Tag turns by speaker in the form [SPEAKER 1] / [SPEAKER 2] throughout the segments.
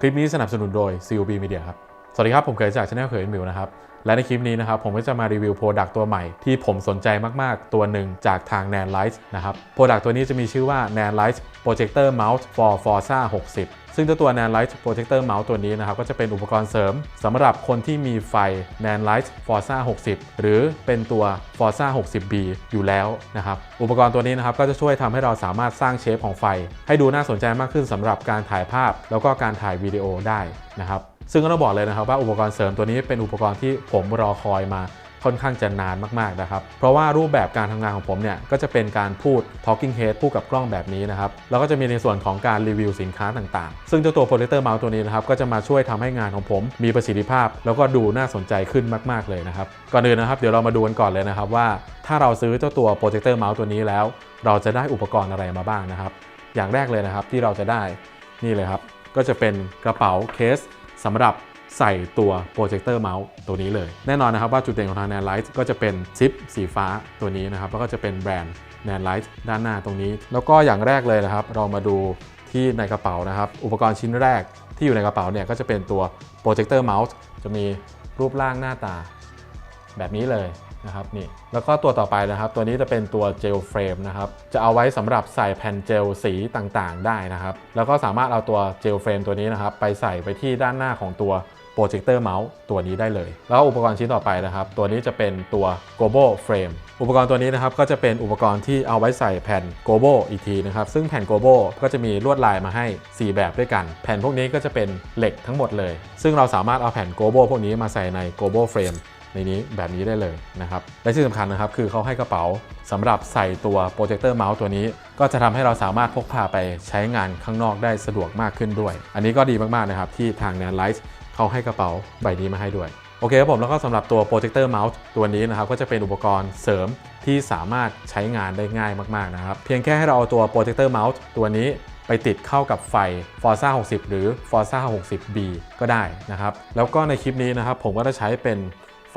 [SPEAKER 1] คลิปนี้สนับสนุนโดย CUB Media ครับ สวัสดีครับ ผมเคยจากช anel เคยมิวนะครับ และในคลิปนี้นะครับผมก็จะมารีวิวโปรดักตัวใหม่ที่ผมสนใจมาก ๆ ตัวหนึ่งจากทาง Nan Light นะครับโปรดักตัวนี้จะมีชื่อว่า Nan Light Projector Mouse for Forza 60 ซึ่งเจ้าตัว Nan Light Projector Mouse ตัวนี้นะครับก็จะเป็นอุปกรณ์เสริมสำหรับคนที่มีไฟ Nan Light Forza 60 หรือเป็นตัว Forza 60B อยู่แล้วนะครับอุปกรณ์ตัวนี้นะครับก็จะช่วยทำให้เราสามารถสร้างเชฟของไฟ ให้ดูน่าสนใจมากขึ้นสำหรับการถ่ายภาพ แล้วก็การถ่ายวิดีโอได้นะครับซึ่งก็ต้องบอกเลยนะครับว่าอุปกรณ์เสริมตัวนี้เป็นอุปกรณ์ที่ผมรอคอยมา ค่อนข้างจะนานมากๆนะครับ เพราะว่ารูปแบบการทำงานของผมเนี่ยก็จะเป็นการพูด talking head พูดกับกล้องแบบนี้นะครับ แล้วก็จะมีในส่วนของการรีวิวสินค้าต่างๆ ซึ่งเจ้าตัว projector mouse ตัวนี้นะครับก็จะมาช่วยทำให้งานของผมมีประสิทธิภาพ แล้วก็ดูน่าสนใจขึ้นมากๆเลยนะครับ ก่อนอื่นนะครับเดี๋ยวเรามาดูกันก่อนเลยนะครับว่า ถ้าเราซื้อเจ้าตัว projector mouse ตัวนี้แล้ว เราจะได้อุปกรณ์อะไรมาบ้างนะครับ อย่างแรกเลยนะครับที่เราจะได้นี่เลยครับก็จะเป็นกระเป๋าเคสสำหรับ ใส่ตัวโปรเจคเตอร์เมาส์ตัวนี้เลย แน่นอนนะครับว่าจุดเด่นของทาง Nan Light ก็จะเป็นชิปสีฟ้าตัวนี้นะครับ แล้วก็จะเป็นแบรนด์ Nan Light ด้านหน้าตรงนี้ แล้วก็อย่างแรกเลยนะครับ เรามาดูที่ในกระเป๋านะครับ อุปกรณ์ชิ้นแรกที่อยู่ในกระเป๋าเนี่ยก็จะเป็นตัวโปรเจคเตอร์เมาส์จะมีรูปร่างหน้าตาแบบนี้เลย นะครับนี่แล้วก็ตัวต่อไปนะครับ ตัวนี้จะเป็นตัวเจลเฟรมนะครับจะเอาไว้สำหรับใส่แผ่นเจลสีต่างๆ ได้นะครับ แล้วก็สามารถเอาตัวเจลเฟรมตัวนี้นะครับ ไปใส่ไปที่ด้านหน้าของตัวโปรเจคเตอร์เมาส์ตัวนี้ได้เลย แล้วอุปกรณ์ชิ้นต่อไปนะครับ ตัวนี้จะเป็นตัว Gobo Frame อุปกรณ์ตัวนี้นะครับก็จะเป็นอุปกรณ์ที่เอาไว้ใส่แผ่น Gobo อีกทีนะครับ ซึ่งแผ่น Gobo ก็จะมีลวดลายมาให้ 4 แบบด้วยกัน แผ่นพวกนี้ก็จะเป็นเหล็กทั้งหมดเลย ซึ่งเราสามารถเอาแผ่น Gobo พวกนี้มาใส่ใน Gobo Frame ในนี้แบบนี้ได้เลยนะครับ และที่สำคัญนะครับ คือเขาให้กระเป๋าสำหรับใส่ตัวโปรเจคเตอร์เมาส์ตัวนี้ ก็จะทำให้เราสามารถพกพาไปใช้งานข้างนอกได้สะดวกมากขึ้นด้วย อันนี้ก็ดีมากๆนะครับที่ทาง Nan Light เขาให้กระเป๋าใบนี้มาให้ด้วยโอเคครับผมแล้วก็สำหรับตัวโปรเจคเตอร์เมาส์ตัวนี้นะครับก็จะเป็นอุปกรณ์เสริมที่สามารถใช้งานได้ง่ายมากๆนะครับ เพียงแค่ให้เราเอาตัวโปรเจคเตอร์เมาส์ตัวนี้ไปติดเข้ากับไฟ Forza 60 หรือ Forza 60B ก็ได้นะครับ แล้วก็ในคลิปนี้นะครับผมก็จะใช้เป็น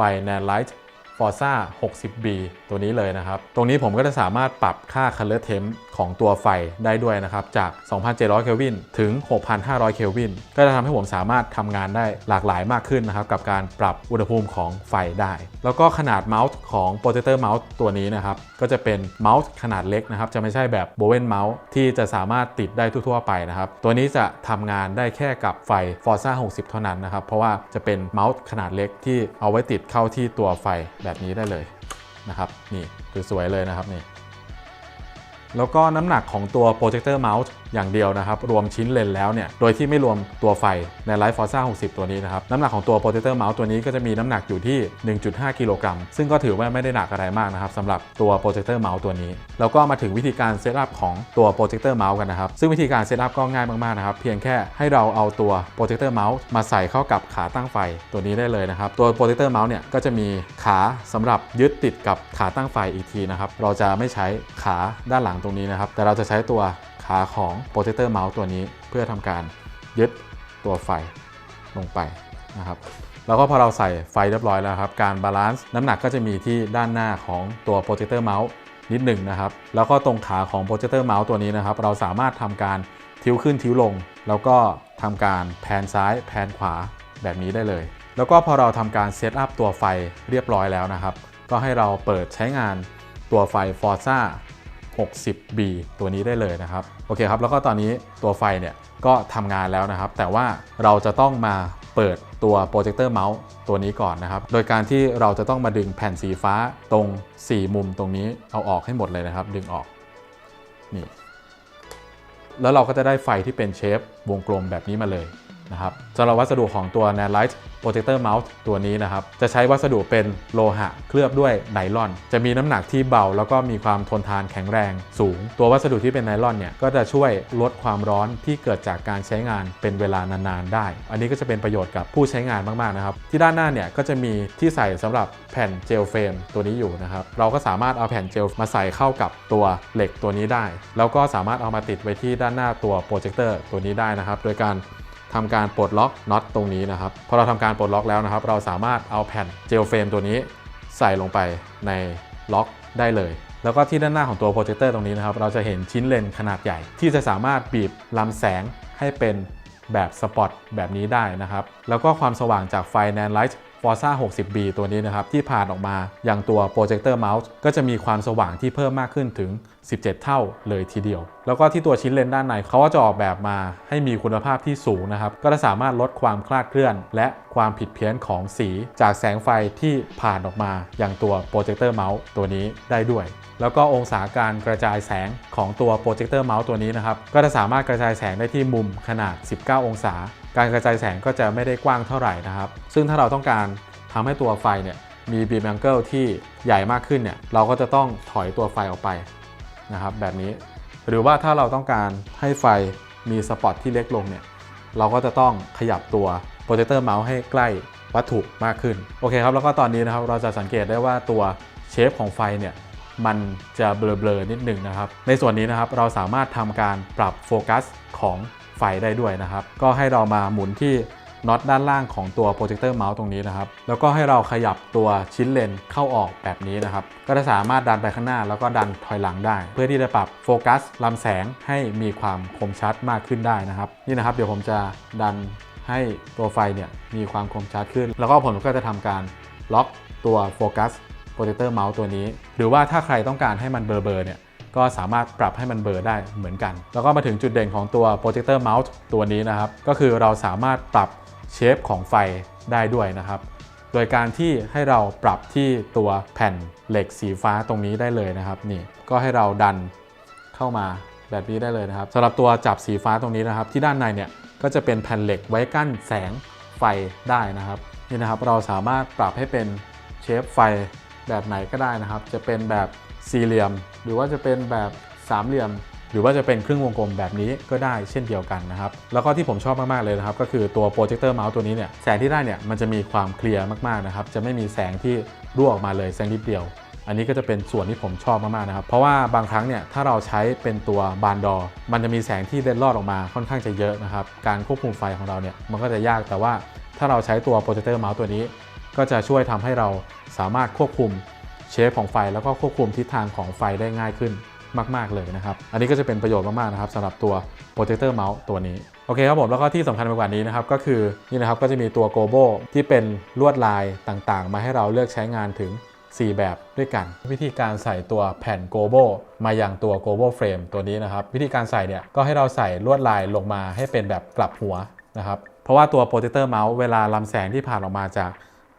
[SPEAKER 1] ไฟ Nan Light Forza 60B ตัวนี้เลยนะครับ ตรงนี้ผมก็จะสามารถปรับค่า Color Temp ของตัวไฟได้ด้วยนะครับ จาก 2,700 เคลวิน ถึง 6,500 เคลวิน ก็จะทำให้ผมสามารถทำงานได้หลากหลายมากขึ้นนะครับ กับการปรับอุณหภูมิของไฟได้ แล้วก็ขนาดเมาส์ของโปรเจคเตอร์เมาส์ตัวนี้นะครับ ก็จะเป็นเมาส์ขนาดเล็กนะครับ จะไม่ใช่แบบโบเวนเมาส์ที่จะสามารถติดได้ทั่วๆไปนะครับ ตัวนี้จะทำงานได้แค่กับไฟ Forza 60 เท่านั้นนะครับ เพราะว่าจะเป็นเมาส์ขนาดเล็กที่เอาไว้ติดเข้าที่ตัวไฟแบบนี้ได้เลยนะครับ นี่สวยๆเลยนะครับนี่ แล้วก็น้ำหนักของตัวโปรเจคเตอร์เมาส์อย่างเดียวนะครับ รวมชิ้นเลนแล้วเนี่ย โดยที่ไม่รวมตัวไฟใน Light Forza 60 ตัวนี้นะครับ น้ำหนักของตัวโปรเจคเตอร์เมาส์ตัวนี้ก็จะมีน้ำหนักอยู่ที่ 1.5 กิโลกรัม ซึ่งก็ถือว่าไม่ได้หนักอะไรมากนะครับสำหรับตัวโปรเจคเตอร์เมาส์ตัวนี้ แล้วก็มาถึงวิธีการเซตอัพของตัวโปรเจคเตอร์เมาส์กันนะครับ ซึ่งวิธีการเซตอัพก็ง่ายมากๆนะครับ เพียงแค่ให้เราเอาตัวโปรเจคเตอร์เมาส์มาใส่เข้ากับขาตั้งไฟตัวนี้ได้เลยนะครับ ตัวโปรเจคเตอร์เมาส์เนี่ยก็จะมีขาสำหรับยึดติดกับขาตั้งไฟอีกทีนะครับ เราจะไม่ใช้ขาด้านหลังตรงนี้นะครับ แต่เราจะใช้ตัวขาของโปรเจคเตอร์เมาส์ตัวนี้เพื่อทำการยึดตัวไฟลงไปนะครับแล้วก็พอเราใส่ไฟเรียบร้อยแล้วครับ การบาลานซ์น้ำหนักก็จะมีที่ด้านหน้าของตัวโปรเจคเตอร์เมาส์นิดหนึ่งนะครับ แล้วก็ตรงขาของโปรเจคเตอร์เมาส์ตัวนี้นะครับ เราสามารถทำการทิ้วขึ้นทิ้วลง แล้วก็ทำการแผนซ้ายแผนขวาแบบนี้ได้เลย แล้วก็พอเราทำการเซตอัพตัวไฟเรียบร้อยแล้วนะครับ ก็ให้เราเปิดใช้งานตัวไฟ Forza 60B ตัวนี้ได้เลยนะครับ โอเคครับ แล้วก็ตอนนี้ตัวไฟเนี่ยก็ทำงานแล้วนะครับ แต่ว่าเราจะต้องมาเปิดตัวโปรเจคเตอร์เมาส์ตัวนี้ก่อนนะครับ โดยการที่เราจะต้องมาดึงแผ่นสีฟ้าตรง 4 มุมตรงนี้เอาออกให้หมดเลยนะครับ ดึงออก นี่ แล้วเราก็จะได้ไฟที่เป็นเชฟวงกลมแบบนี้มาเลย นะครับสำหรับวัสดุของตัว Nan Light Projector Mouse ตัวนี้นะครับจะใช้วัสดุเป็นโลหะเคลือบด้วยไนลอน จะมีน้ำหนักที่เบา แล้วก็มีความทนทานแข็งแรงสูง ตัววัสดุที่เป็นไนลอนเนี่ยก็จะช่วยลดความร้อนที่เกิดจากการใช้งานเป็นเวลานานๆได้ อันนี้ก็จะเป็นประโยชน์กับผู้ใช้งานมากๆนะครับที่ด้านหน้าเนี่ยก็จะมีที่ใส่สำหรับแผ่นเจลเฟรมตัวนี้อยู่นะครับเราก็สามารถเอาแผ่นเจลมาใส่เข้ากับตัวเหล็กตัวนี้ได้ แล้วก็สามารถเอามาติดไว้ที่ด้านหน้าตัวโปรเจคเตอร์ตัวนี้ได้นะครับโดยการ ทำการปลดล็อกน็อตตรงนี้นะครับพอเราทำการปลดล็อกแล้วนะครับ เราสามารถเอาแผ่นเจลเฟรมตัวนี้ใส่ลงไปในล็อกได้เลย แล้วก็ที่ด้านหน้าของตัวโปรเจคเตอร์ตรงนี้นะครับ เราจะเห็นชิ้นเลนส์ขนาดใหญ่ ที่จะสามารถบีบลำแสงให้เป็นแบบสปอตแบบนี้ได้นะครับ แล้วก็ความสว่างจากไฟ NAND Light Forza 60B ตัวนี้นะครับ ที่ผ่านออกมาอย่างตัวโปรเจคเตอร์เมาส์ก็จะมีความสว่างที่เพิ่มมากขึ้นถึง 17 เท่าเลยทีเดียว แล้วก็ที่ตัวชิ้นเลนส์ด้านในเขาก็จะออกแบบมาให้มีคุณภาพที่สูงนะครับ ก็จะสามารถลดความคลาดเคลื่อน และความผิดเพี้ยนของสีจากแสงไฟที่ผ่านออกมาอย่างตัวโปรเจคเตอร์เมาส์ตัวนี้ได้ด้วย แล้วก็องศาการกระจายแสงของตัวโปรเจคเตอร์เมาส์ตัวนี้นะครับ ก็จะสามารถกระจายแสงได้ที่มุมขนาด 19 องศา การกระจายแสงก็จะไม่ได้กว้างเท่าไหร่นะครับ ซึ่งถ้าเราต้องการทำให้ตัวไฟเนี่ยมีบีมแองเกิลที่ใหญ่มากขึ้นเนี่ยเราก็จะต้องถอยตัวไฟออกไป นะครับแบบนี้ หรือว่าถ้าเราต้องการให้ไฟมีสปอตที่เล็กลงเนี่ยเราก็จะต้องขยับตัวโปรเจคเตอร์เมาส์ให้ใกล้วัตถุมากขึ้น โอเคครับ แล้วก็ตอนนี้นะครับเราจะสังเกตได้ว่าตัวเชฟของไฟเนี่ยมันจะเบลอๆนิดหนึ่งนะครับ ในส่วนนี้นะครับเราสามารถทำการปรับโฟกัสของไฟได้ด้วยนะครับ ก็ให้เรามาหมุนที่ น็อตด้านล่างของตัวโปรเจคเตอร์เมาส์ตรงนี้นะครับ แล้วก็ให้เราขยับตัวชิ้นเลนเข้าออกแบบนี้นะครับ ก็จะสามารถดันไปข้างหน้าแล้วก็ดันถอยหลังได้ เพื่อที่จะปรับโฟกัสลำแสงให้มีความคมชัดมากขึ้นได้นะครับ นี่นะครับเดี๋ยวผมจะดันให้ตัวไฟเนี่ยมีความคมชัดขึ้น แล้วก็ผมก็จะทำการล็อกตัวโฟกัสโปรเจคเตอร์เมาส์ตัวนี้ หรือว่าถ้าใครต้องการให้มันเบลอๆเนี่ยก็สามารถปรับให้มันเบลอได้เหมือนกัน แล้วก็มาถึงจุดเด่นของตัวโปรเจคเตอร์เมาส์ตัวนี้นะครับ ก็คือเราสามารถปรับ เชฟของไฟได้ด้วยนะครับ โดยการที่ให้เราปรับที่ตัวแผ่นเหล็กสีฟ้าตรงนี้ได้เลยนะครับนี่ก็ให้เราดันเข้ามาแบบนี้ได้เลยนะครับสำหรับตัวจับสีฟ้าตรงนี้นะครับ ที่ด้านในเนี่ยก็จะเป็นแผ่นเหล็กไว้กั้นแสงไฟได้นะครับนี่นะครับเราสามารถปรับให้เป็นเชฟไฟแบบไหนก็ได้นะครับ จะเป็นแบบสี่เหลี่ยม หรือว่าจะเป็นแบบสามเหลี่ยม หรือว่าจะเป็นครึ่งวงกลมแบบนี้ก็ได้เช่นเดียวกันนะครับ แล้วก็ที่ผมชอบมาก ๆ เลยนะครับ ก็คือตัวโปรเจคเตอร์เมาส์ตัวนี้เนี่ยแสงที่ได้เนี่ยมันจะมีความเคลียร์มาก ๆ นะครับ จะไม่มีแสงที่รั่วออกมาเลยแสงนิดเดียว อันนี้ก็จะเป็นส่วนที่ผมชอบมาก ๆ นะครับ เพราะว่าบางครั้งเนี่ยถ้าเราใช้เป็นตัวบานดอ มันจะมีแสงที่เล็ดลอดออกมาค่อนข้างจะเยอะนะครับการควบคุมไฟของเราเนี่ยมันก็จะยากแต่ว่าถ้าเราใช้ตัวโปรเจคเตอร์เมาส์ตัวนี้ ก็จะช่วยทำให้เราสามารถควบคุมเชฟของไฟแล้วก็ควบคุมทิศทางของไฟได้ง่ายขึ้น มาก ๆ เลยนะครับ อันนี้ก็จะเป็นประโยชน์มาก ๆ นะครับสำหรับตัวโปรเจคเตอร์เมาส์ตัวนี้ โอเคครับผม แล้วก็ที่สำคัญไปกว่านี้นะครับ ก็คือนี่นะครับก็จะมีตัวโกโบที่เป็นลวดลายต่างๆ มาให้เราเลือกใช้งานถึง 4 แบบด้วยกัน วิธีการใส่ตัวแผ่นโกโบมาอย่างตัวโกโบเฟรมตัวนี้นะครับ วิธีการใส่เนี่ยก็ให้เราใส่ลวดลายลงมาให้เป็นแบบกลับหัวนะครับเพราะว่าตัวโปรเจคเตอร์เมาส์เวลาลำแสงที่ผ่านออกมาจาก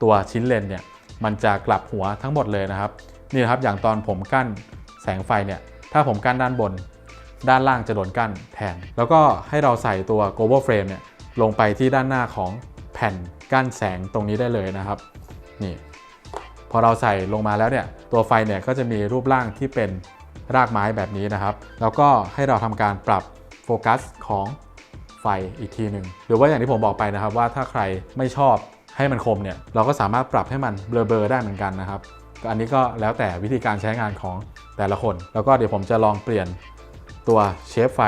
[SPEAKER 1] ตัวชิ้นเลนเนี่ยมันจะกลับหัวทั้งหมดเลยนะครับ นี่นะครับอย่างตอนผมกั้นแสงไฟเนี่ย ถ้าผมกั้นด้านบน ด้านล่างจะโดนกั้นแทน แล้วก็ให้เราใส่ตัว global frame เนี่ยลงไปที่ด้านหน้าของแผ่นกั้นแสงตรงนี้ได้เลยนะครับ นี่ พอเราใส่ลงมาแล้วเนี่ย ตัวไฟเนี่ยก็จะมีรูปร่างที่เป็นรากไม้แบบนี้นะครับ แล้วก็ให้เราทำการปรับโฟกัสของไฟอีกทีหนึ่งหรือว่าอย่างที่ผมบอกไปนะครับว่าถ้าใครไม่ชอบให้มันคมเนี่ย เราก็สามารถปรับให้มันเบลอๆได้เหมือนกันนะครับ อันนี้ก็แล้วแต่วิธีการใช้งานของ แต่ละคน แล้วก็เดี๋ยวผมจะลองเปลี่ยนตัวเชฟไฟ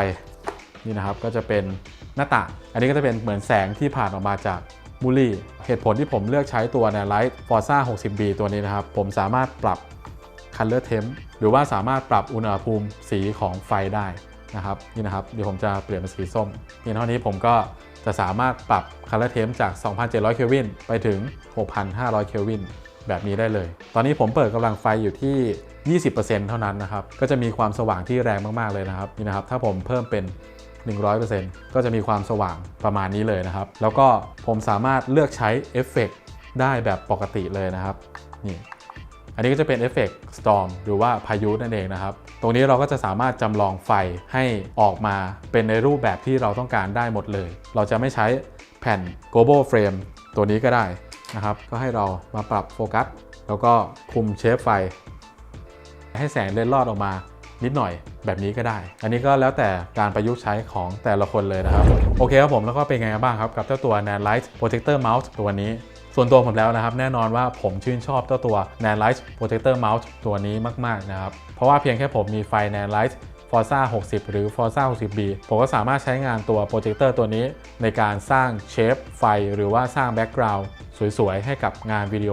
[SPEAKER 1] นี่นะครับก็จะเป็นหน้าต่าง อันนี้ก็จะเป็นเหมือนแสงที่ผ่านออกมาจากมูลี่ เหตุผลที่ผมเลือกใช้ตัว n a l i g h t Forza 60B ตัวนี้นะครับ ผมสามารถปรับ Color Temp หรือว่าสามารถปรับอุณหภูมิสีของไฟได้นะครับนี่นะครับ เดี๋ยวผมจะเปลี่ยนเป็นสีส้มนี่เท่านี้ผมก็จะสามารถปรับ Color Temp จาก 2,700 เคลวินไปถึง 6,500 เคลวิน แบบนี้ได้เลย ตอนนี้ผมเปิดกำลังไฟอยู่ที่ 20%เท่านั้นนะครับ ก็จะมีความสว่างที่แรงมาก ๆ เลยนะครับ นี่นะครับ ถ้าผมเพิ่มเป็น 100%ก็จะมีความสว่างประมาณนี้เลยนะครับ แล้วก็ผมสามารถเลือกใช้เอฟเฟกได้แบบปกติเลยนะครับ นี่ อันนี้ก็จะเป็นเอฟเฟกต์ storm หรือว่าพายุนั่นเองนะครับ ตรงนี้เราก็จะสามารถจำลองไฟให้ออกมาเป็นในรูปแบบที่เราต้องการได้หมดเลย เราจะไม่ใช้แผ่น global frame ตัวนี้ก็ได้ นะครับ ก็ให้เรามาปรับโฟกัส แล้วก็คุมเชฟไฟ ให้แสงเล็ดลอดออกมานิดหน่อยแบบนี้ก็ได้ อันนี้ก็แล้วแต่การประยุกต์ใช้ของแต่ละคนเลยนะครับ โอเคครับผมแล้วก็เป็นไงบ้างครับ กับเจ้าตัว Nan Light Protector Mouse ตัวนี้ ส่วนตัวผมแล้วนะครับ แน่นอนว่าผมชื่นชอบเจ้าตัว Nan Light Protector Mouse ตัวนี้มาก ๆ นะครับ เพราะว่าเพียงแค่ผมมีไฟ Nan Light Forza 60 หรือ Forza 60B ผมก็สามารถใช้งานตัวโปรเจคเตอร์ตัวนี้ในการสร้างเชฟไฟ หรือว่าสร้างแบ็กกราวด์สวยๆ ให้กับงานวิดีโอ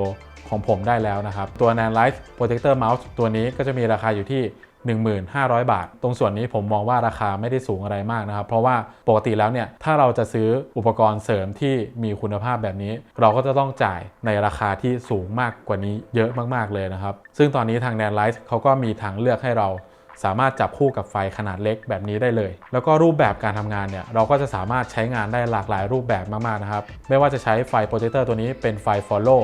[SPEAKER 1] ของผมได้แล้วนะครับ ตัว Nan Light Protector Mouse ตัวนี้ก็จะมีราคาอยู่ที่ 15,000 บาท ตรงส่วนนี้ผมมองว่าราคาไม่ได้สูงอะไรมากนะครับ เพราะว่าปกติแล้วเนี่ย ถ้าเราจะซื้ออุปกรณ์เสริมที่มีคุณภาพแบบนี้ เราก็จะต้องจ่ายในราคาที่สูงมากกว่านี้เยอะมากๆเลยนะครับ ซึ่งตอนนี้ทาง n a n l i g h t เขาก็มีทางเลือกให้เรา สามารถจับคู่กับไฟขนาดเล็กแบบนี้ได้เลย แล้วก็รูปแบบการทำงานเนี่ยเราก็จะสามารถใช้งานได้หลากหลายรูปแบบมากๆนะครับ ไม่ว่าจะใช้ไฟโปรเจคเตอร์ตัวนี้เป็นไฟ Follow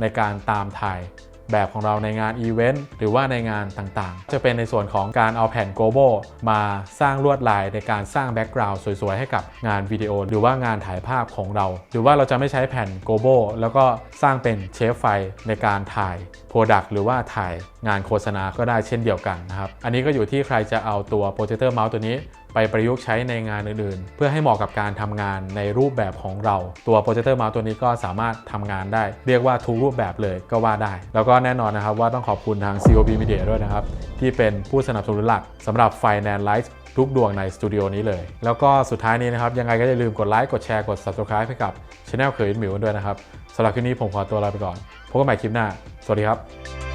[SPEAKER 1] ในการตามถ่าย แบบของเราในงานอีเวนต์หรือว่าในงานต่างๆ จะเป็นในส่วนของการเอาแผ่นโกโบมาสร้างลวดลายในการสร้างแบ็กกราวด์สวยๆ ให้กับงานวิดีโอ หรือว่างานถ่ายภาพของเรา หรือว่าเราจะไม่ใช้แผ่นโกโบแล้วก็สร้างเป็นเชฟไฟในการถ่ายโปรดักต์หรือว่าถ่ายงานโฆษณาก็ได้เช่นเดียวกันนะครับ อันนี้ก็อยู่ที่ใครจะเอาตัวโปรเจคเตอร์เมาส์ตัวนี้ ไปประยุกต์ใช้ในงานอื่นๆ เพื่อให้เหมาะกับการทำงานในรูปแบบของเรา ตัวโปรเจคเตอร์เมาส์ตัวนี้ก็สามารถทำงานได้ เรียกว่าทุกรูปแบบเลยก็ว่าได้ แล้วก็แน่นอนนะครับว่าต้องขอบคุณทาง COB Media ด้วยนะครับ ที่เป็นผู้สนับสนุนหลักสำหรับไฟแนนไลท์ทุกดวงในสตูดิโอนี้เลย แล้วก็สุดท้ายนี้นะครับ ยังไงก็อย่าลืมกดไลค์กดแชร์กด Subscribe ให้กับช anel เคยอินหมิวด้วยนะครับสำหรับคลิปนี้ผมขอตัวลาไปก่อนพบกันใหม่คลิปหน้า สวัสดีครับ